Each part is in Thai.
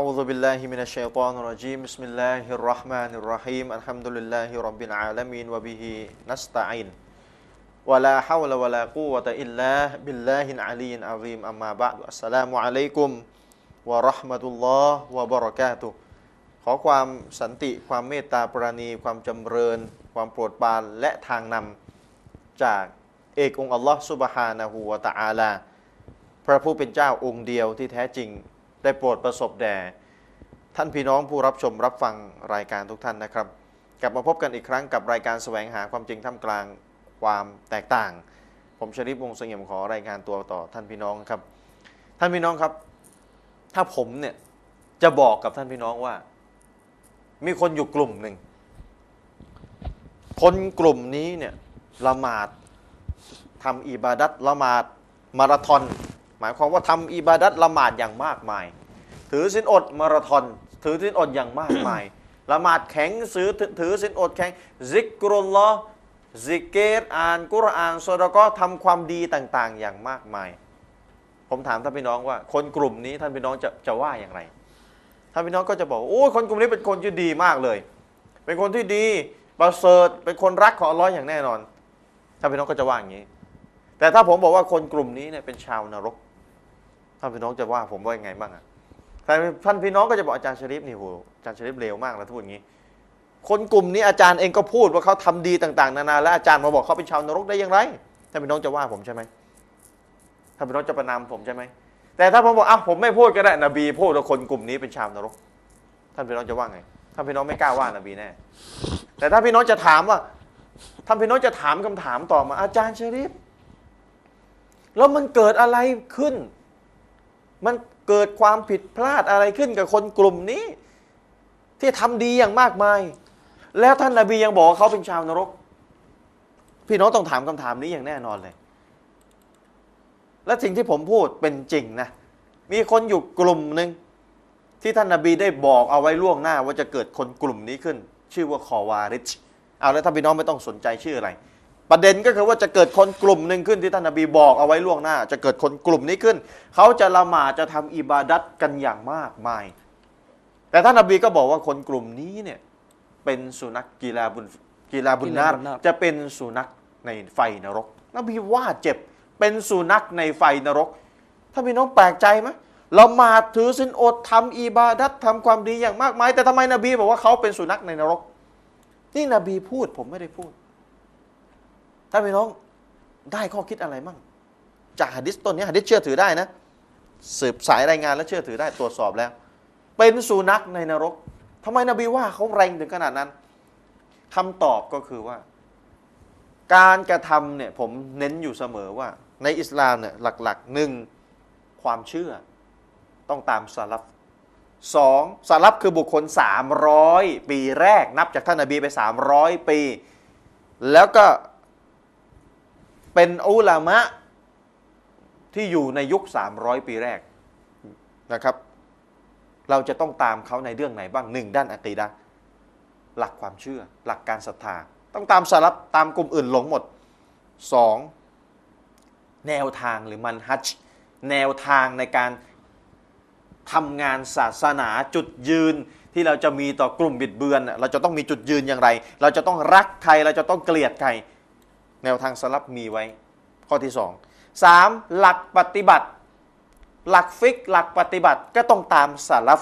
أعوذ بالله من الشيطان الرجيم بسم الله الرحمن الرحيم الحمد لله رب العالمين وبه نستعين ولا حول ولا قوة إلا بالله العلي العظيم أما بعد السلام عليكم ورحمة الله وبركاته ขอความสันติ ความเมตตาปราณี ความจำเริญ ความโปรดปราน และทางนำจากเอกองค์อัลลอฮ์ซุบฮานะฮูวะตะอาลา พระผู้เป็นเจ้าองค์เดียวที่แท้จริง ได้โปรดประสบแด่ ท่านพี่น้องผู้รับชมรับฟังรายการทุกท่านนะครับ กลับมาพบกันอีกครั้งกับรายการแสวงหาความจริงท่ามกลางความแตกต่าง ผมชริปวงศ์เสงี่ยมขอรายการตัวต่อท่านพี่น้องครับ ท่านพี่น้องครับ ถ้าผมเนี่ยจะบอกกับท่านพี่น้องว่า มีคนอยู่กลุ่มหนึ่ง คนกลุ่มนี้เนี่ยละหมาดทำอิบาดัตละหมาดมาราธอนหมายความว่าทำอิบาดัตละหมาดอย่างมากมาย ถือสินอดมาราธอนถือสินอดอย่างมากมายละหมาดแข็งซื้อถือสินอดแข็งซิกรุลลอซิกเกตอ่านกุรอานโซดก็ทำความดีต่าง ๆ อย่างมากมาย ผมถามท่านพี่น้องว่า คนกลุ่มนี้ท่านพี่น้องจะจะว่าอย่างไรท่านพี่น้องก็จะบอกโอ้คนกลุ่มนี้เป็นคนที่ดีมากเลย เป็นคนที่ดีประเสริฐเป็นคนรักของอัลลอฮ์อย่างแน่นอนท่านพี่น้องก็จะว่าอย่างนี้ แต่ถ้าผมบอกว่าคนกลุ่มนี้เนี่ยเป็นชาวนรกท่านพี่น้องจะว่าผมว่ายังไงบ้างอะ ท่านพี่น้องก็จะบอกอาจารย์ชริฟนี่โหอาจารย์ชริฟเลวมากนะทุกอย่างนี้ คนกลุ่มนี้อาจารย์เองก็พูดว่าเขาทำดีต่างๆ นานาและอาจารย์มาบอกเขาเป็นชาวนรกได้อย่างไรท่านพี่น้องจะว่าผมใช่ไหมท่านพี่น้องจะประนามผมใช่ไหมแต่ถ้าผมบอกอ้าวผมไม่พูดก็ได้นบีพูดว่าคนกลุ่มนี้เป็นชาวนรก ท่านพี่น้องจะว่าไงท่านพี่น้องไม่กล้าว่านบีแน่ แต่ถ้าพี่น้องจะถามว่าท่านพี่น้องจะถามคำถามต่อมา อาจารย์ชริฟแล้วมันเกิดอะไรขึ้น มัน เกิดความผิดพลาดอะไรขึ้นกับคนกลุ่มนี้ ที่ทำดีอย่างมากมาย แล้วท่านนาบียังบอกว่าเขาเป็นชาวนรก พี่น้องต้องถามคำถามนี้อย่างแน่นอนเลย และสิ่งที่ผมพูดเป็นจริงนะ มีคนอยู่กลุ่มหนึ่งที่ท่านนาบีได้บอกเอาไว้ล่วงหน้าว่าจะเกิดคนกลุ่มนี้ขึ้น ชื่อว่าคอวาริชเอาแล้วท่านพี่น้องไม่ต้องสนใจชื่ออะไร ประเด็นก็คือว่าจะเกิดคนกลุ่มหนึ่งขึ้นที่ท่านนบีบอกเอาไว้ล่วงหน้า จะเกิดคนกลุ่มนี้ขึ้น เขาจะละหมาดจะทำอิบาดัตกันอย่างมากมาย แต่ท่านนบีก็บอกว่าคนกลุ่มนี้เนี่ยเป็นสุนัขกีฬาบุญกีฬาบุญนากีฬาบุญนารรจะเป็นสุนัขในไฟนรก นบีว่าเจ็บเป็นสุนัขในไฟนรก ถ้าพี่น้องแปลกใจไหมละหมาดถือสินอดทำอิบาดัตทำความดีอย่างมากมาย แต่ทำไมนบีบอกว่าเขาเป็นสุนัขในนรก นี่นบีพูดผมไม่ได้พูด ถ้าพี่น้องได้ข้อคิดอะไรมั่ง จากหะดิษต้นนี้หะดิษเชื่อถือได้นะ สืบสายรายงานและเชื่อถือได้ตรวจสอบแล้ว เป็นสุนัขในนรกทำไมนบีว่าเขาแรงถึงขนาดนั้นคำตอบก็คือว่า การกระทำเนี่ยผมเน้นอยู่เสมอว่า ในอิสลามเนี่ยหลักๆหนึ่งความเชื่อต้องตามสลับสองสลับคือบุคคล 300 ปีแรกนับจากท่านนบีไป 300 ปี แล้วก็ เป็นอุลามะที่อยู่ในยุค 300 ปีแรกนะครับ เราจะต้องตามเขาในเรื่องไหนบ้างหนึ่งด้านอะกีดะหลักความเชื่อ หลักการศรัทธา ต้องตามสลับตามกลุ่มอื่นหลงหมดสองแนวทางหรือมันฮัจแนวทางในการทำงานศาสนาจุดยืนที่เราจะมีต่อกลุ่มบิดเบือน เราจะต้องมีจุดยืนอย่างไร เราจะต้องรักใคร เราจะต้องเกลียดใคร แนวทางสลับมีไว้ ข้อที่สองสามหลักปฏิบัติ หลักฟิกหลักปฏิบัติก็ต้องตามสลับ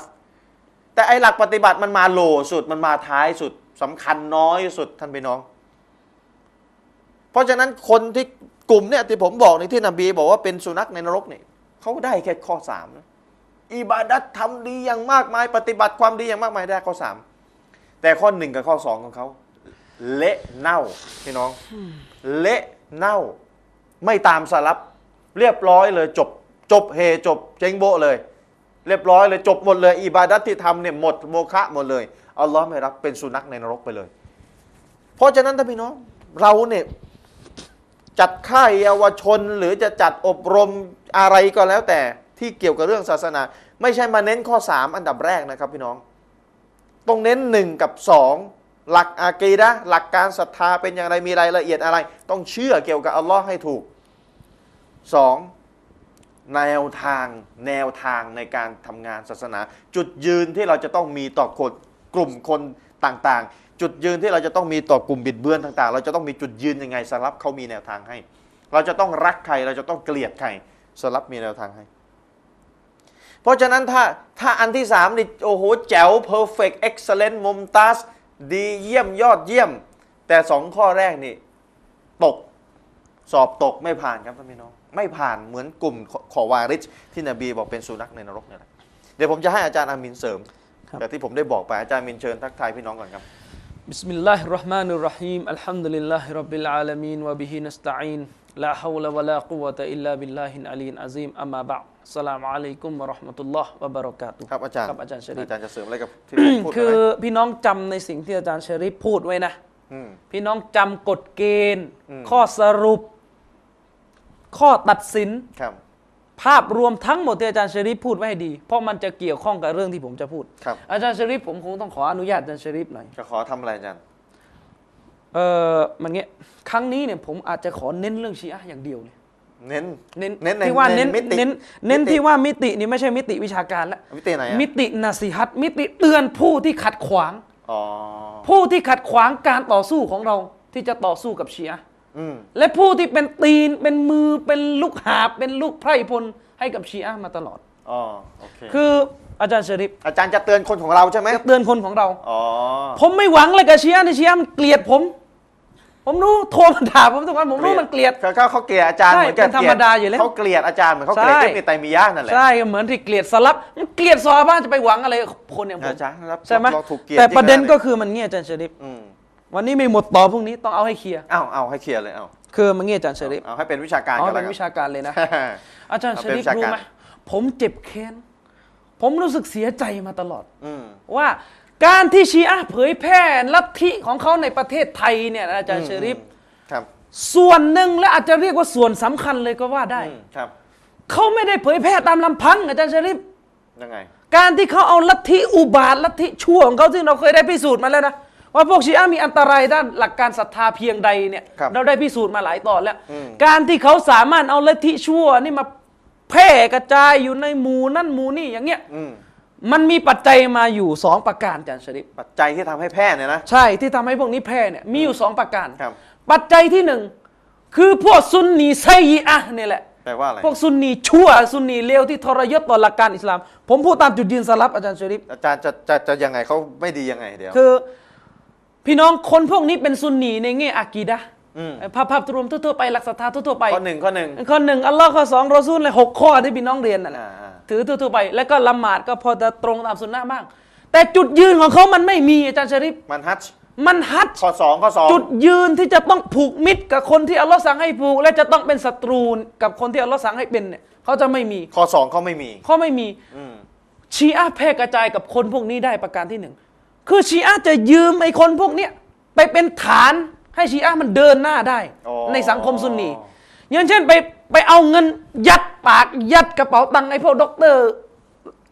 แต่ไอหลักปฏิบัติมันมาโลสุดมันมาท้ายสุดสำคัญน้อยสุดท่านพี่น้อง เพราะฉะนั้นคนที่กลุ่มเนี่ยที่ผมบอกในที่นบีบอกว่าเป็นสุนัขในนรกเนี่ยเขาได้แค่ข้อสามอิบาดัตทำดีอย่างมากมาย ปฏิบัติความดีอย่างมากมายได้ข้อสามแต่ข้อหนึ่งกับข้อสองของเขา เละเน่าพี่น้อง เละเน่า ไม่ตามสลับ เรียบร้อยเลยจบ จบเฮจบเจ๊งโบะเลย เรียบร้อยเลยจบหมดเลย อิบาดัตที่ทำเนี่ยหมดโมฆะหมดเลยอัลลอฮ์ไม่รับเป็นสุนัขในนรกไปเลย เพราะฉะนั้นท่านพี่น้อง เราเนี่ยจัดค่ายเยาวชนหรือจะจัดอบรมอะไรก็แล้วแต่ที่เกี่ยวกับเรื่องศาสนา ไม่ใช่มาเน้นข้อ 3 อันดับแรกนะครับพี่น้อง ต้องเน้น 1 กับ 2 หลักอากีดะหลักการศรัทธาเป็นอย่างไรมีรายละเอียดอะไร ต้องเชื่อเกี่ยวกับอัลลอฮ์ให้ถูก 2. แนวทางแนวทางในการทำงานศาสนา จุดยืนที่เราจะต้องมีต่อคนกลุ่มคนต่างๆ จุดยืนที่เราจะต้องมีต่อกลุ่มบิดเบือนต่างๆ เราจะต้องมีจุดยืนยังไงสลับเขามีแนวทางให้ เราจะต้องรักใครเราจะต้องเกลียดใครสลับมีแนวทางให้ เพราะฉะนั้นถ้าถ้าอันที่สามนี่โอ้โหแจ๋วเพอร์เฟกต์เอ็กซ์เลนต์มุมตัส ดีเยี่ยมยอดเยี่ยม แต่สองข้อแรกนี่ ตกสอบตกไม่ผ่านครับท่านพี่น้อง ไม่ผ่านเหมือนกลุ่มขอวาริชที่นบีบอกเป็นสุนัขในนรกเนี่ยแหละเดี๋ยวผมจะให้อาจารย์อามินเสริมแต่ที่ผมได้บอกไปอาจารย์มินเชิญทักทายพี่น้องก่อนครับ بسم الله الرحمن الرحيم الحمد لله رب العالمين وبه نستعين لا حول ولا قوة إلا بالله العلي العظيم أما بعد สลามอะลัยกุมวะราะห์มะตุลลอฮ์วะบะรากาตุครับอาจารย์ครับอาจารย์ชริฟอาจารย์จะเสริมอะไรกับที่พูดไหมคือพี่น้องจำในสิ่งที่อาจารย์ชริฟพูดไว้นะพี่น้องจำกฎเกณฑ์ ข้อสรุป ข้อตัดสินครับภาพรวมทั้งหมดที่อาจารย์ชริฟพูดไว้ให้ดี เพราะมันจะเกี่ยวข้องกับเรื่องที่ผมจะพูดครับอาจารย์ชริฟผมคงต้องขออนุญาตอาจารย์ชริฟหน่อย จะขอทำอะไรอาจารย์ เออมันเงี้ย ครั้งนี้เนี่ยผมอาจจะขอเน้นเรื่องชีอะห์อย่างเดียวเลย เน้นเน้นเน้นในที่ว่าในเน้นมิติเน้นเน้นมิติที่ว่ามิตินี่ไม่ใช่มิติวิชาการละมิติไหนอะมิตินาซีฮัตมิติเตือนผู้ที่ขัดขวางอ๋อผู้ที่ขัดขวางการต่อสู้ของเราที่จะต่อสู้กับชีอะห์อืมและผู้ที่เป็นตีนเป็นมือเป็นลูกหาบเป็นลูกไพร่พลให้กับชีอะห์มาตลอดอ๋อโอเคคืออาจารย์ชริฟอาจารย์จะเตือนคนของเราใช่ไหมจะเตือนคนของเราอ๋อผมไม่หวังเลยกับชีอะห์ในชีอะห์มันเกลียดผม ผมรู้โทรมาด่าผมทุกวันผมรู้มันเกลียดเขาเขาเขาเกลียดอาจารย์ใช่เหมือนกับเป็นธรรมดาอยู่แล้วเขาเกลียดอาจารย์เหมือนเขาเกลียดใช่เทพนิไตมียะห์นั่นแหละใช่เหมือนที่เกลียดสลับมันเกลียดซอบ้านจะไปหวังอะไรกับคนอย่างผมอาจารย์รับใช่ไหมเราถูกเกลียดแต่ประเด็นจงๆก็คือมันเงี้ยอาจารย์ชริฟอืมวันนี้มีหมดต่อพรุ่งนี้ต้องเอาให้เคลียร์เอาเอาให้เคลียร์เลยเอาคือมันเงี้ยอาจารย์ชริฟเอาให้เป็นวิชาการเอากันเป็แล้วนกันวิชาการเลยนะ อาจารย์เอาชเป็นริฟวิชารู้การไหมผมเจ็บแค้นผมรู้สึกเสียใจมาตลอดอืมว่า การที่ชีอะห์เผยแพร่ลัทธิของเขาในประเทศไทยเนี่ยนะอาจารย์ชริฟครับ ส่วนหนึ่งและอาจจะเรียกว่าส่วนสำคัญเลยก็ว่าได้อืมครับเขาไม่ได้เผยแพร่ตามลำพังอาจารย์ชริฟยังไง การที่เขาเอาลัทธิอุบาทลัทธิชั่วของเขาซึ่งเราเคยได้พิสูจน์มาแล้วนะว่าพวกชีอะห์มีอันตรายด้านหลักการศรัทธาเพียงใดเนี่ยครับเราได้พิสูจน์มาหลายตอนแล้ว อืม การที่เขาสามารถเอาลัทธิชั่วนี่มาแพร่กระจายอยู่ในหมู่นั่นหมู่นี่อย่างเงี้ย อืม มันมีปัจจัยมาอยู่สองประการอาจารย์ชริฟปัจจัยที่ทำให้แพ้เนี่ยนะใช่ที่ทำให้พวกนี้แพร่เนี่ยมีอยู่สองประการครับ ปัจจัยที่หนึ่งคือพวกซุนนีไซยีอะห์เนี่ยแหละแปลว่าอะไรพวกซุนนีชั่วซุนนีเลวที่ทรยศต่อหลักการอิสลาม ผมพูดตามจุดยืนสลับอาจารย์ชริฟอาจารย์จะจะจะยังไงเขาไม่ดียังไงเดี๋ยวคือ พี่น้องคนพวกนี้เป็นซุนนีในแง่อากีดะห์อืมภาพภาพรวมทั่วๆไปหลักศรัทธาทั่วๆไปข้อหนึ่งข้อหนึ่งข้อหนึ่งอัลลอฮ์ข้อสองรอซูลเลยหกข้อที่พี่น้องเรียนนั่นแหละอ่าอ่า ถือทั่วๆไป แล้วก็ละหมาดก็พอจะตรงตามสุนนะบ้าง แต่จุดยืนของเขามันไม่มีอาจารย์ชริฟมันฮัจญ์มันฮัดข้อสองข้อสองจุดยืนที่จะต้องผูกมิตรกับคนที่อัลลอฮ์สั่งให้ผูก และจะต้องเป็นศัตรูกับคนที่อัลลอฮ์สั่งให้เป็นเนี่ยเขาจะไม่มีข้อสองเขาไม่มีเขาไม่มีอืมชีอะห์แพร่กระจายกับคนพวกนี้ได้ประการที่หนึ่งคือชีอะห์จะยืมไอ้คนพวกเนี้ยไปเป็นฐานให้ชีอะห์มันเดินหน้าได้อ๋อในสังคมซุนนีอย่างเช่นไป ไปเอาเงินยัดปากยัดกระเป๋าตังค์ไอ้พวกด็อกเตอร์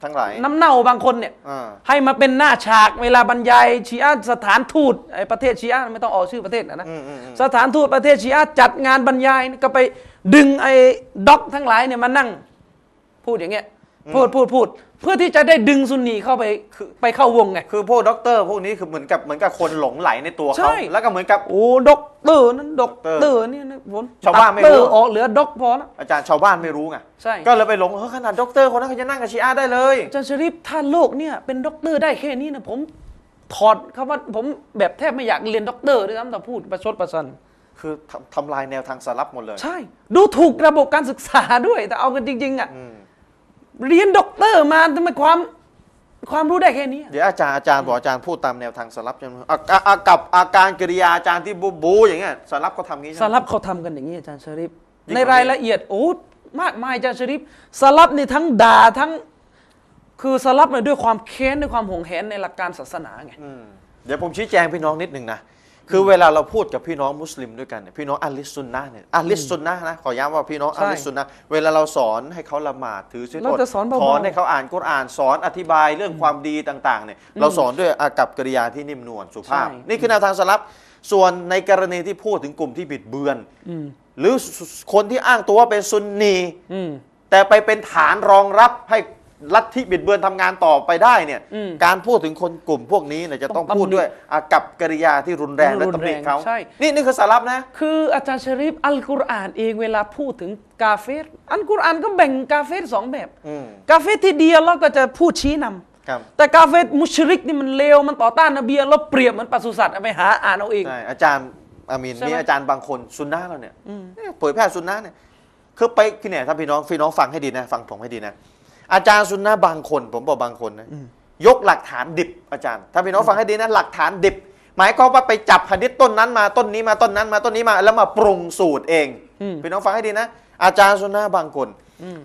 ทั้งหลายน้ำเน่าบางคนเนี่ย อ่าให้มาเป็นหน้าฉากเวลาบรรยายชีอะห์สถานทูตไอ้ประเทศชีอะห์ไม่ต้องออกชื่อประเทศนะนะอืมอืมอืมสถานทูตประเทศชีอะห์จัดงานบรรยายนี่ก็ไปดึงไอ้ด็อกทั้งหลายเนี่ยมานั่ง พูดอย่างเงี้ย พูดพูดพูด เพื่อที่จะได้ดึงซุนนีเข้าไปไปเข้าวงไงคือพวกด็อกเตอร์พวกนี้คือเหมือนกับเหมือนกับคนหลงไหลในตัวใช่เขาแล้วก็เหมือนกับโอ้ด็อกเตอร์นั้นด็อกเตเตออร์ร์นี่นะผมชาวบ้านไม่ตัดเตอรู้ร์ออกเหลือด็อกพอแล้วอาจารย์ชาวบ้านไม่รู้ไงใช่ก็เลยไปหลงเฮ้ยขนาดด็อกเตอร์คนนั้นเขาจะนั่งกับชีอาได้เลยอาจารย์ชริฟถ้าโลกเนี่ยเป็นด็อกเตอร์ได้แค่นี้นะผมถอดคำว่าผมแบบแทบไม่อยากเรียนด็อกเตอร์ด้วยซ้ำแต่พูดประชดประชันคือทำทำลายแนวทางสลับหมดเลย ใช่ ดูถูกระบบการศึกษาด้วย แต่เอากันจริง ๆ อะอืม เรียนด็อกเตอร์มาทำไมความความรู้ได้แค่นี้อะเดี๋ยวอาจารย์อาจารย์บอกอาจารย์พูดตามแนวทางสลับใช่ไหมอาอาอากับอาการกริยาอาจารย์ที่บูบูอย่างเงี้ยสลับเขาทำงี้ใช่สไหมลับเขาทำกันอย่างนี้อาจารย์ชริฟยิ่งในกว่านี้รายละเอียดโอ้มากมายอาจารย์ชริฟสลับนี่ทั้งด่าทั้ง คือสลับเนี่ยด้วยความแค้นด้วยความหวงแหนในหลักการศาสนาไงอืมเดี๋ยวผมชี้แจงพี่น้องนิดหนึ่งนะ คือเวลาเราพูดกับพี่น้องมุสลิมด้วยกันเนี่ยพี่น้องอัลลิสซุนนะห์เนี่ยอัลลิสซุนนะห์นะขอย้ำว่าพี่น้องใช่อัลลิสซุนนะห์เวลาเราสอนให้เขาละหมาดถือศีลเราอดจะสอนเบาๆสอนให้เขาอ่านกุรอานสอนอธิบายเรื่องความดีต่างๆเนี่ยเราสอนด้วยอากับกริยาที่นิ่มนวลสุภาพใช่นี่คือแนวทางสลับส่วนในกรณีที่พูดถึงกลุ่มที่บิดเบือนอืมหรือคนที่อ้างตัวว่าเป็นซุนนีอืมแต่ไปเป็นฐานรองรับให้ ลัทธิบิดเบือนทำงานต่อไปได้เนี่ย อืมการพูดถึงคนกลุ่มพวกนี้เนี่ยจะต้องต้องพูดตำหนิด้วยอากับกริยาที่รุนแรงและรุนตำหแรนิงเขาใช่ นี่นี่คือสารับนะ คืออาจารย์ชะริฟอัลกุรอานเองเวลาพูดถึงกาเฟรอัลกุรอานก็แบ่งกาเฟรสองแบบ อืมกาเฟรที่ดีอัลเลาะห์ก็จะพูดชี้นำครับแต่กาเฟรมุชริกนี่มันเลวมันต่อต้านนบีอัลเลาะห์เปรียบเหมือนปศุสัตว์เอาไปหาอ่านเอาเอง ใช่อาจารย์อามีนใช่ไหมมีอาจารย์บางคนซุนนะเราเนี่ยเนี่ยเผยแพร่ซุนนะเนี่ยคือไปที่เนี่ยถ้าพี่น้องพี่น้องฟังให้ดีนะ ฟังผมให้ดีนะ อาจารย์ซุนนะบางคน ผมบอกบางคนนะยกหลักฐานดิบอาจารย์ ถ้าพี่น้องฟังให้ดีนะหลักฐานดิบ หมายความว่าไปจับหะดิษต้นนั้นมาต้นนี้มาต้นนั้นมาต้นนี้มา แล้วมาปรุงสูตรเองอืมพี่น้องฟังให้ดีนะ อาจารย์ซุนนะบางคน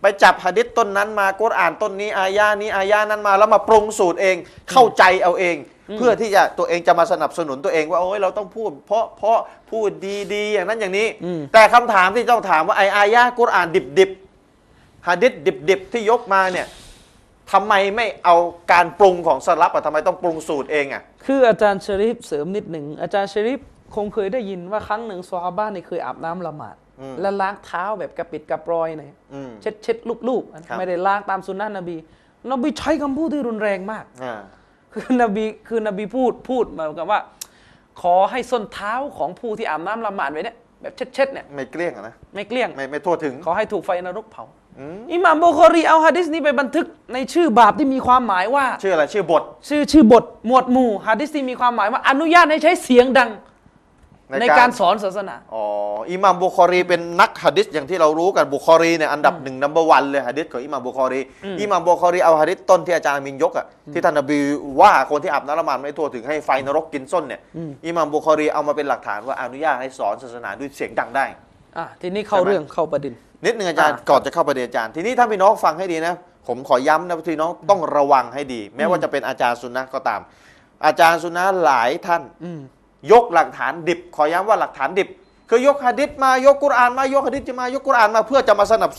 ไปจับหะดิษต้นนั้นมากุรอานต้นนี้อายานี้อายานั้นมาแล้วมาปรุงสูตรเอง เข้าใจเอาเอง เพื่อที่จะตัวเองจะมาสนับสนุนตัวเองว่าโอ้ยเราต้องพูด เพราะเพราะพูดดีๆอย่างนั้นอย่างนี้อืมแต่คำถามที่ต้องถามว่าไออายะกุรอานดิบๆ หะดิษดิบๆ ที่ยกมาเนี่ยทำไมไม่เอาการปรุงของสลับอะทำไมต้องปรุงสูตรเองอะคืออาจารย์ชะริฟเสริมนิดหนึ่งอาจารย์ชะริฟคงเคยได้ยินว่าครั้งหนึ่งซอฮาบ้านนี่เคยอาบน้ำละหมาดอืมและล้างเท้าแบบกระปิดกระปรอยหน่อยอืม เช็ดเช็ดลูบๆครับ ไม่ได้ล้างตามสุนนะนบี นบีใช้คำพูดที่รุนแรงมาก อ่า คือนบีคือนบีพูดพูดมากับว่า ขอให้ส้นเท้าของผู้ที่อาบน้ำละหมาดไว้เนี่ยแบบเช็ดเช็ดๆเนี่ยไม่เกลี้ยงอะนะไม่เกลี้ยง ไม่ไม่ทั่วถึง ขอให้ถูกไฟนรกเผา อืมอิหม่ามบุคอรีเอาฮะดิษนี้ไปบันทึกในชื่อบาปที่มีความหมายว่า ชื่ออะไรชื่อบท ชื่อชื่อบทหมวดหมู่ฮะดิษที่มีความหมายว่า อนุญาตให้ใช้เสียงดัง ในการสอนศาสนาอ๋ออิหม่ามบุคอรีเป็นนักหะดิษอย่างที่เรารู้กันบุคอรีเนี่ยอันดับหนึ่งนัมเบอร์วันเลยหะดิษของอิหม่ามบุคอรีอิหม่ามบุคอรีเอาหะดิษต้นที่อาจารย์อามินยกอะที่ท่านนบีว่าคนที่อาบน้ำละหมาดไม่ทั่วถึงให้ไฟนรกกินส้นเนี่ยอิหม่ามบุคอรีเอามาเป็นหลักฐานว่าอนุญาตให้สอนศาสนาด้วยเสียงดังได้ อะทีนี้เข้าใช่ไหมเรื่องเข้าประเด็น นิดนึงอาจารย์อ่าก่อนจะเข้าประเด็นอาจารย์ทีนี้ถ้าพี่น้องฟังให้ดีนะผมขอย้ำนะพี่น้องต้องระวังให้ดี แม้ว่าจะเป็นอาจารย์สุนนะก็ตาม อาจารย์สุนนะหลายท่านอืมยกหลักฐานดิบ ขอย้ำว่าหลักฐานดิบคือยกฮะดิษมายกกุรอานมายกฮะดิษจะมายกกุรอานมาเพื่อจะมาสนับ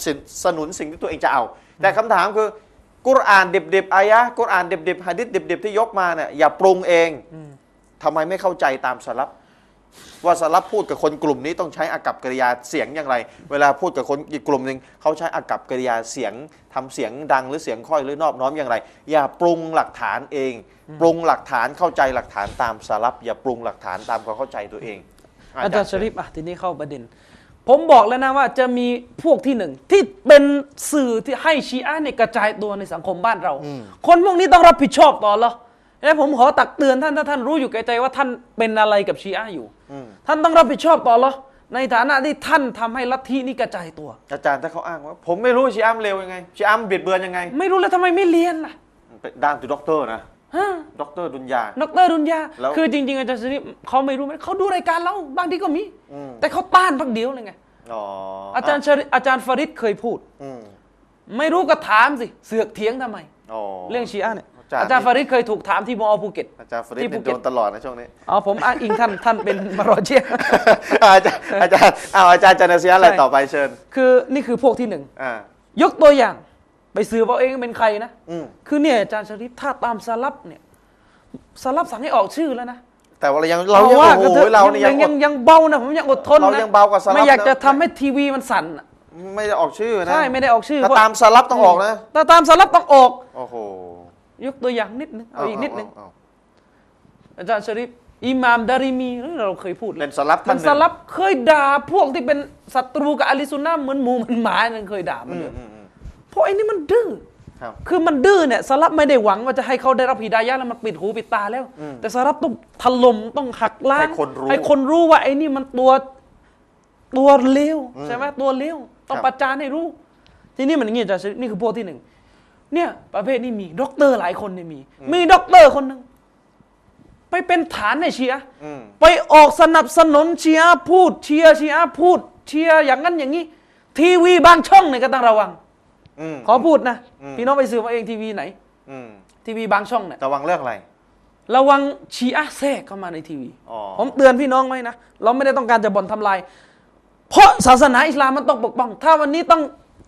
สนุนสิ่งที่ตัวเองจะเอา แต่คำถามคือกุรอานดิบๆอายะห์กุรอานดิบๆฮะดิษดิบๆที่ยกมาเนี่ยอย่าปรุงเองทำไมไม่เข้าใจตามสลับ ว่าสลับพูดกับคนกลุ่มนี้ต้องใช้อากับกริยาเสียงอย่างไร เวลาพูดกับคนอีกกลุ่มหนึ่งเขาใช้อากับกริยาเสียงทำเสียงดังหรือเสียงค่อยหรือนอบน้อมอย่างไร อย่าปรุงหลักฐานเอง ปรุงหลักฐานเข้าใจหลักฐานตามสลับ อย่าปรุงหลักฐานตามความเข้าใจตัวเองอาจารย์ชริฟอะทีนี้เข้าประเด็น ผมบอกแล้วนะว่าจะมีพวกที่หนึ่งที่เป็นสื่อที่ให้ชีอะห์เนี่ยกระจายตัวในสังคมบ้านเรา คนพวกนี้ต้องรับผิดชอบต่อเหรอ และผมขอตักเตือนท่านถ้าท่านรู้อยู่แก่ใจว่าท่านเป็นอะไรกับชีอะห์อยู่ ท่านต้องรับผิดชอบต่อเหรอในฐานะที่ท่านทำให้ลัทธินี้กระจายตัว อาจารย์ถ้าเขาอ้างว่า ผมไม่รู้ชีอัมเลวยังไงชีอัมเบียดเบือนยังไง ไม่รู้แล้วทำไมไม่เรียนล่ะเป็นด้านตัวด็อกเตอร์นะฮะด็อกเตอร์ดุนยาดรรุนยาแล้วคือจริง ๆ อาจารย์ชริฟเขาไม่รู้ไหมเขาดูรายการเราบางทีก็มีอืมแต่เขาต้านพักเดียวเลยไงอ๋ออาจารย์ชริอาจารย์ฟาริดเคยพูดอืมไม่รู้ก็ถามสิ เสือกเถียงทำไมอ๋อเรื่องชีอะห์เนี่ยอา จารย์ อาจารย์ฟาริดเคยถูกถามที่มอภูเก็ต อาจารย์ฟริดที่ภูเนี่ยเก็โดต นตลอดนะช่วงนี้ อ๋อผมอ้างอิงท่านท่านเป็นมารอเจีย อาจารย์อาจารย์เอาอาจารย์จะนาเซียอะไรใช่ ต่อไปเชิญคือนี่คือพวกที่หนึ่ง อ่ายกตัวอย่างไปสืบเอาเองเป็นใครนะ อืมคือเนี่ยอาจารย์ชริฟถ้าตามสลับเนี่ยสลับสั่งให้ออกชื่อแล้วนะแต่ว่าเรายังเรายังว่าโอ้กันโหเถอะเราเนี่ยยัยังงยังยังเบานะผมยังอดทนเรานะยังเบากว่าสลับไม่อยากจะนะทำให้ทีวีมันสั่นอะไม่ได้ออกชื่อนะใช่ไม่ได้ออกชื่อถ้าเพระตามสลับต้องออกนะ ถ้าตามสลับต้องออก โอ้โห ยกตัวอย่างนิดนึงเอาอีกนิดนึงเอาอาจารย์ชริฟอิหม่ามดาริมีหรือเราเคยพูดๆเลยเป็นสลับมัท่านนหนึ่สงลับเคยด่าพวกที่เป็นศัตรูกับอาลีซุนนะห์เหมือนหมูเหมือนหมานั่นเคยด่ามันอืเลมยอืมอืมเพราะไอ้นี่มันดื้อครับคือมันดื้อเนี่ยสลับไม่ได้หวังว่าจะให้เขาได้รับฮิดายะห์แล้วมันปิดหูปิดตาแล้ว แต่สลับต้องถล่มต้องหักล้างให้คนรู้ให้คนรู้ว่าไอ้นี่มันตัวตัวเลวใช่ไหมตัวเลวต้องครับประจานให้รู้ ทีนี้มันอย่างงี้อาจารย์ชริฟนี่คือพวกที่หนึ่ง เนี่ยประเภทนี้มีด็อกเตอร์หลายคนเนี่ยมี มีด็อกเตอร์คนหนึ่งไปเป็นฐานในชีอะห์อืมไปออกสนับสนุนเชียร์พูดเชียร์เชียร์พูดเชียร์อย่างนั้นอย่างนี้ ทีวีบางช่องเนี่ยก็ต้องระวังอืมขอพูดนะอืมพี่น้องไปซื้อมาเองทีวีไหนอืมทีวีบางช่องเนี่ยระวังเรื่องอะไรระวังชีอะห์แทรกเข้ามาในทีวีอ๋อผมเตือนพี่น้องไว้นะเราไม่ได้ต้องการจะบ่อนทำลาย เพราะศาสนาอิสลามมันต้องปกป้อง ถ้าวันนี้ต้อง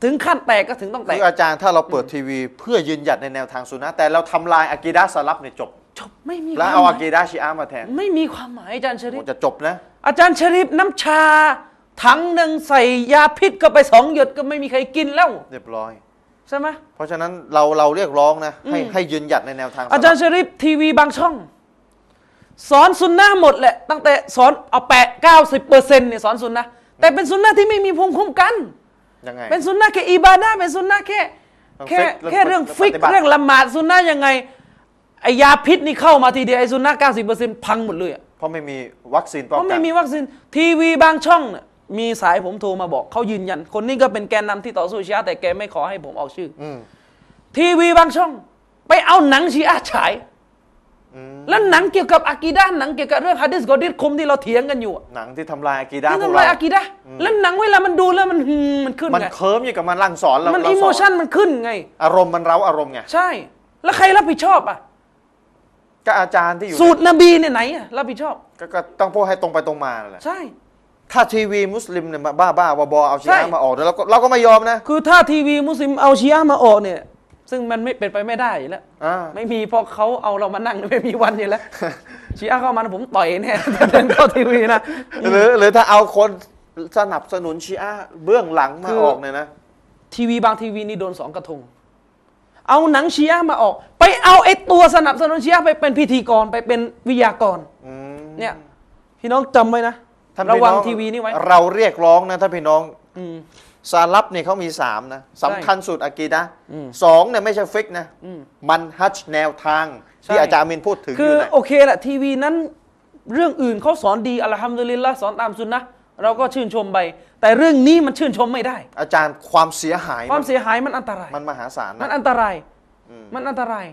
ถึงขั้นแตกก็ถึงต้องแตคืก ออาจารย์ถ้าเราเปิดทีวี เพื่อยืนหยัดในแนวทางสุนนะแต่เราทำลายอากีดะห์สลับเนี่ยจบ จบไม่มีคแล้ววามเอาหอามากียดะห์ชีอะห์มาแทนไม่มีความหมายอาจารย์ชริโอ้ฟจะจบนะ อาจารย์ชริฟน้ำชา ถังหนึ่งใส่ยาพิษก็ไปสองหยดก็ไม่มีใครกินแล้วเรียบร้อย ใช่ไหม เพราะฉะนั้นเราเราเรียกร้องนะ ให้อืมให้ยืนหยัดในแนวทางอาจารย์ชริปทีวีบางช่อง สอนสุนนะหมดแหละ ตั้งแต่สอนเอาแปะเก้าสิบเปอร์เซ็นต์เนี่ยสอนสุนนะแต่เป็นสุนนะที่ไม่มีภูมิคุ้มกัน ยังไง เป็นสุนนะแค่อิบาดะห์เป็นสุนนะแค่แค่เรื่องฟิกแค่เรื่องฟิกปฏิบัติเรื่องละหมาดสุนนะยังไงไอยาพิษนี่เข้ามาทีเดียวไอสุนนะเก้าสิบเปอร์เซ็นต์พังหมดเลยอะเพราะไม่มีวัคซีนป้องเพราะกัไม่นมีวัคซีนทีวีบางช่องเนี่ยมีสายผมโทรมาบอกเขายืนยัน คนนี้ก็เป็นแกนนำที่ต่อสู้ชีอะห์แต่แกไม่ขอให้ผมออกชื่ออืมทีวีบางช่อง ไปเอาหนังชีอะห์ฉายอืม แล้วหนังเกี่ยวกับอากีดะห์หนังเกี่ยวกับเรื่องฮะดิษกอดิษคุมที่เราเถียงกันอยู่อะหนังที่ทำลายอากีดาที่พวกทำลายเราอากีดะห์แล้วหนังเวลามันดูแล้วมันหืมมันขึ้นมันไงเคิร์มอย่างกับมันลั่งสอนเรามันเราอิสโมชันมันขึ้นไง อารมณ์มันเร้าอารมณ์ไงใช่ แล้วใครรับผิดชอบอะก็อาจารย์ที่อยู่สูตรนบีเนี่ยไหนอะรับผิดชอบก็ก็ต้องพูดให้ตรงไปตรงมานั่นแหละใช่ถ้าทีวีมุสลิมเนี่ยมาบ้าบ้าบอบอเอาชีใช่อะห์มาออกแล้วเราก็เราก็ไม่ยอมนะคือถ้าทีวีมุสลิมเอาชีอะห์มาออกเนี่ย ซึ่งมันไม่เป็นไปไม่ได้อยู่แล้วอ่า ไม่มีเพราะเขาเอาเรามานั่งไม่มีวันอยู่แล้ว ชีอะห์เข้ามาผมต่อยแน่ถ้าเดินเข้าทีวีนะ หรือหรือถ้าเอาคนสนับสนุนชีอะห์เบื้องหลังมาคือ ออกเนี่ยนะ ทีวีบางทีวีนี่โดนสองกระทง เอาหนังชีอะห์มาออก ไปเอาไอ้ตัวสนับสนุนชีอะห์ไปเป็นพิธีกรไปเป็นวิทยากร อืมเนี่ย พี่น้องจำไว้นะ ท่านระพี่วังน้อทีวีนี่ไว้ เราเรียกร้องนะถ้าพี่น้อง อืม ซาลับเนี่ยเขามีสามนะสำคัญสุดอากีดะห์อืมสองเนี่ยไม่ใช่ฟิกนะอืมมันฮัจแนวทาง ที่ใช่อาจารย์อามินพูดถึงคืออยู่นะโอเคแหละทีวีนั้นเรื่องอื่นเขาสอนดีอัลฮัมดุลิลละสอนตามสุนนะเราก็ชื่นชมไป แต่เรื่องนี้มันชื่นชมไม่ได้ อาจารย์ความเสียหาย ความเสียหายมันอันตราย มันมหาศาลมันนะอันตราย มันอันตราย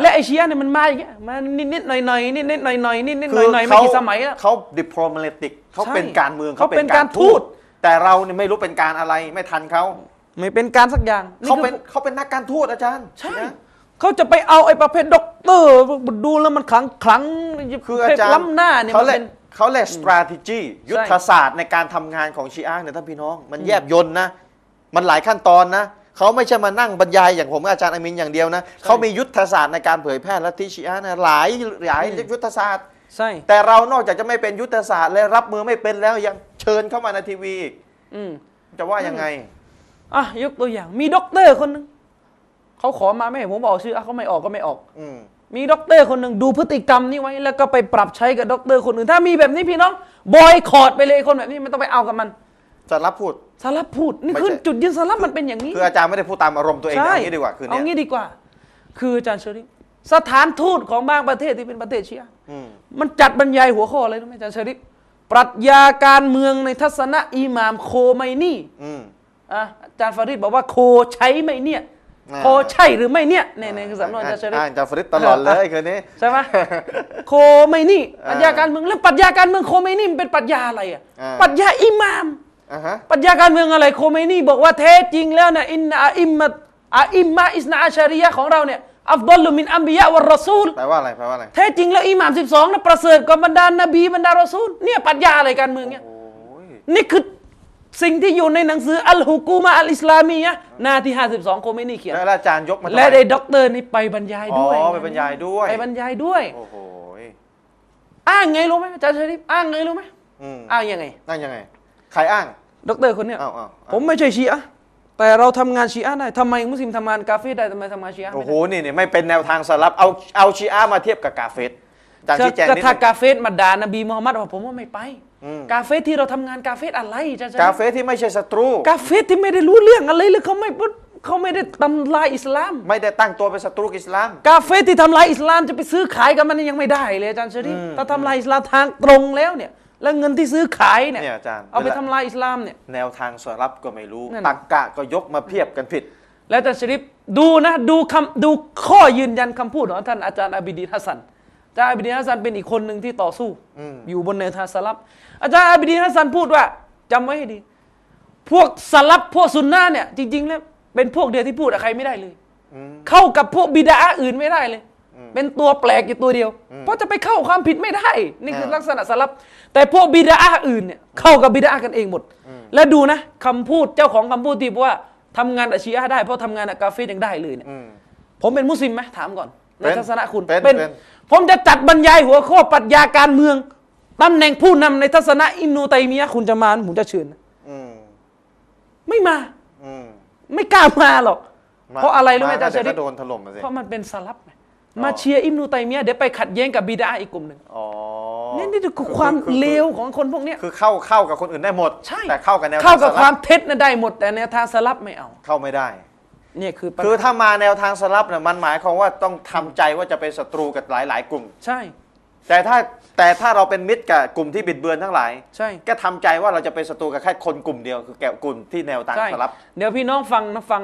และไอเชียเนี่ยมันมาอย่างเงี้ยมันนิดนิดๆหน่อยหน่อยนิดนิดๆหน่อยหน่อยนิดนิดๆหน่อยหน่อยไม่กี่สมัยแล้วเขาดิปโลมาติกเขาใช่เป็นการเมืองเขาเป็นการทูต แต่เราเนี่ยไม่รู้เป็นการอะไรไม่ทันเขาไม่เป็นการสักอย่างเขาคือเป็นเขาเป็นนักการทูตอาจารย์ ใช่นะเขาจะไปเอาไอ้ประเภทด็อกเตอร์ดูแล้วมันขลังขลังคืออาจารย์ล้ำหน้าเนี่ยเขามันเรียเป็กนเขาเรียก strategy ยุทธศาสตร์ในการทำงานของชีอะห์เนี่ยท่านพี่น้อง มันแยบยนต์นะ มันหลายขั้นตอนนะเขาไม่ใช่มานั่งบรรยายอย่างผมกับอาจารย์อามินอย่างเดียวนะเขามียุทธศาสตร์ในการเผยแพร่ลัทธิชีอะห์นะหลายหลายยุทธศาสตร์ ใช่แต่เรานอกจากจะไม่เป็นยุทธศาสตร์และรับมือไม่เป็นแล้วยังเชิญเข้ามาในทีวีอีกอืมจะว่ายังไงอะยกตัวอย่าง มีด็อกเตอร์คนหนึงเขาขอมาไม่ให้ผมบอกชื่ออะเขาไม่ออกก็ไม่ออก อืมมีด็อกเตอร์คนหนึ่งดูพฤติกรรมนี้ไว้ แล้วก็ไปปรับใช้กับด็อกเตอร์คนอื่น ถ้ามีแบบนี้พี่น้องบอยคอรดไปเลยคนแบบนี้ไม่ต้องไปเอากับมันจะรับพูด สารับพูดนี่ไม่คือใช่ จุดยืนสารับมันเป็นอย่างนี้ คืออาจารย์ไม่ได้พูดตามอารมณ์ตัวเองนะใช่เอางี้ดีกว่าคือเอาเนี่ยงี้ดีกว่า คืออาจารย์เชอริฟสถานทูตของบางประเทศที่เป็นประเทศเชียร์อืม มันจัดบรรยายหัวข้ออะไรรู้ไหมอาจารย์เชอริฟปรัชญาการเมืองในทัศนะอิหม่ามโคไมนี่อืม อะอาจารย์ฟาริดบอกว่าโคใช้ไหมเนี่ยอ่า โคใช่หรือไม่เนี่ยเนี่ยเนี่ยคือสำนวนอาจารย์เชอริฟอ่านจากฟริดตลอดเลยคืนนี้ ใช่ไหม โคไมนี่ปรัชญาการเมืองแล้วปรัชญาการเมืองโคไมนี่มันเป็นปรัชญาอะไรอะอ่า ปรัชญาอิหม่าม อ่าฮะ ปรัชญาการเมืองอะไรโคไมนี่บอกว่าแท้จริงแล้วนะอินนาอาอิมมะอาอิมมะอิสนาอาชาริยะห์ของเราเนี่ย อัฟดอลลุมินอัมบิยะวัรรอซูลแปลว่าอะไรแปลว่าอะไรแท้จริงแล้วอิหม่าม12นะประเสริฐกว่าบรรดานบีบรรดารอซูลเนี่ยปรัชญาอะไรการเมืองเนี่ยโอ้ยนี่คือสิ่งที่อยู่ในหนังสืออัลฮุกูมะอัลอิสลามียะห์หน้าที่ 52โคไมนี่เขียนแล้วอาจารย์ยกมาทำไมและได้ด็อกเตอร์นี่ไปบรรยายอ๋อด้วยไปบรรยายด้วยไปบรรยายด้วยโอ้โหอ้างไงรู้ไหมอาจารย์ชริฟอ้างไงรู้ไหมอืมอ้างยังไงนั่นยังไงใครอ้างด็อกเตอร์คนเนี้ยอ้าวอ้าวผมไม่ใช่ชีอะห์ แต่เราทำงานชีอะห์ได้ทำไมมุสลิมทำงานกาเฟรได้ทำไมทำงานชีอะห์โอ้ไม่โหได้นี่นี่ไม่เป็นแนวทางสลับเอาเอาชีอะห์มาเทียบกับกาเฟสอาจารย์ก็ชี้แจงก็นิดถ้านึง กาเฟรมาด่านบีมุฮัมมัดว่าผมว่าไม่ไป อืม กาเฟรที่เราทำงานกาเฟรอะไรอาจารย์ชริฟกาเฟสที่ไม่ใช่ศัตรู กาเฟรที่ไม่ได้รู้เรื่องอะไรเลยเขาไม่เขาไม่ได้ทำลายอิสลาม ไม่ได้ตั้งตัวเป็นศัตรูกับอิสลาม กาเฟรที่ทำลายอิสลามจะไปซื้อขายกับมันยังไม่ได้เลยอาจารย์ชริฟถ้าทำลายอิสลามทางตรงแล้วเนี่ย แล้วเงินที่ซื้อขายเนี่ยเนี่ยอาจารย์ เอาไปทำลายอิสลามเนี่ย แนวทางสลับก็ไม่รู้นั่น ตักกะก็ยกมาเพียบกันผิด แล้วอาจารย์ชริปดูนะดูคำดูข้อยืนยันคำพูดของท่านอาจารย์อาบิดีนฮัสซันอาจารย์อาบิดีนฮัสซันเป็นอีกคนหนึ่งที่ต่อสู้ อืม อยู่บนแนวทางสลับอาจารย์อาบิดีนฮัสซันพูดว่าจำไว้ให้ดี พวกสลับพวกซุนนะห์เนี่ยจริงๆแล้วเป็นพวกเดียวที่พูดกับใครไม่ได้เลย อืมเข้ากับพวกบิดาอื่นไม่ได้เลย เป็นตัวแปลกอยู่ตัวเดียว เพราะจะไปเข้าความผิดไม่ได้ นี่คืออ่าลักษณะสลับ แต่พวกบิดาอื่นเนี่ยเข้ากับบิดากันเองหมด แล้วดูนะคำพูดเจ้าของคำพูดที่บอกว่าทำงานกับชีอะห์ได้ เพราะทำงานกับกาเฟรยังได้เลยเนี่ยอืมผมเป็นมุสลิมไหมถามก่อนในเป็นทัศนะคุณเป็นเป็นผมจะจัดบรรยายหัวข้อปรัชญาการเมืองตำแหน่งผู้นำในทัศนะอิมนูไตมียะห์คุณจะมาผมจะเชิญนะไม่มาอืมไม่กล้ามาหรอกเพราะอะไรรู้ไหมอาจารย์เดี๋ชะยวริก็ฟโดนถล่มมาสิเพราะมันเป็นสลับไงอ๋อ มาเชียร์อิมนุตัยมียะห์เดี๋ยวไปขัดแย้งกับบิดาอีกกลุ่มหนึ่งอ๋อนี่นี่คือความคือเลวของคนพวกเนี้ยคือเข้าเข้ากับคนอื่นได้หมด ใช่แต่เข้ากับแนวเข้ากับทงคสวาลัมบเท็จนะได้หมด แต่แนวทางสลับไม่เอา เข้าไม่ได้เนี่ยคือปัญคือหาถ้ามาแนวทางสลับเนี่ยมันหมายความว่าต้องทำใจว่าจะเป็นศัตรูกับหลายๆกลุ่ม ใช่ แต่ถ้าแต่ถ้าเราเป็นมิตรกับกลุ่มที่บิดเบือนทั้งหลาย ใช่ก็ทำใจว่าเราจะเป็นศัตรูกับแค่คนกลุ่มเดียวคือแก่กลุ่มที่แนวทางใช่สลับเดี๋ยวพี่น้องฟังนะฟัง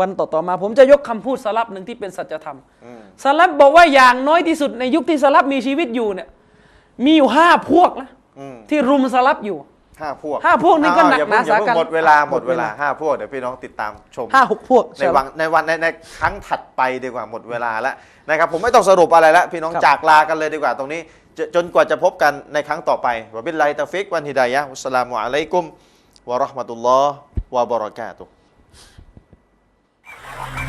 วันต่อๆมา ผมจะยกคำพูดสลับหนึ่งที่เป็นสัจธรรมอืมสลับบอกว่าอย่างน้อยที่สุดในยุคที่สลับมีชีวิตอยู่เนี่ย มีอยู่ห้าพวกนะอืมที่รุมสลับอยู่ห้าพวกห้าพวกนี้ก็หนักอ้าวอย่าเพิ่งหนาอย่าเพิ่สากันงหมดเวลาหมดหมดเวเวลาลาห้าพวกเดี๋ยวพี่น้องติดตามชมห้าหกพวกในวันในวันในในครั้งถัดไปดีกว่าหมดเวลาแล้วนะครับผมไม่ต้องสรุปอะไรแล้วพี่น้องครับจากลากันเลยดีกว่าตรงนี้จจนกว่าจะพบกันในครั้งต่อไปวะบิลไลตาฟิกวันฮิดายะฮ์วัสสลามุอะลัยกุมวะเราะห์มะตุลลอฮ์วะบะเราะกาตุฮ์ Thank you.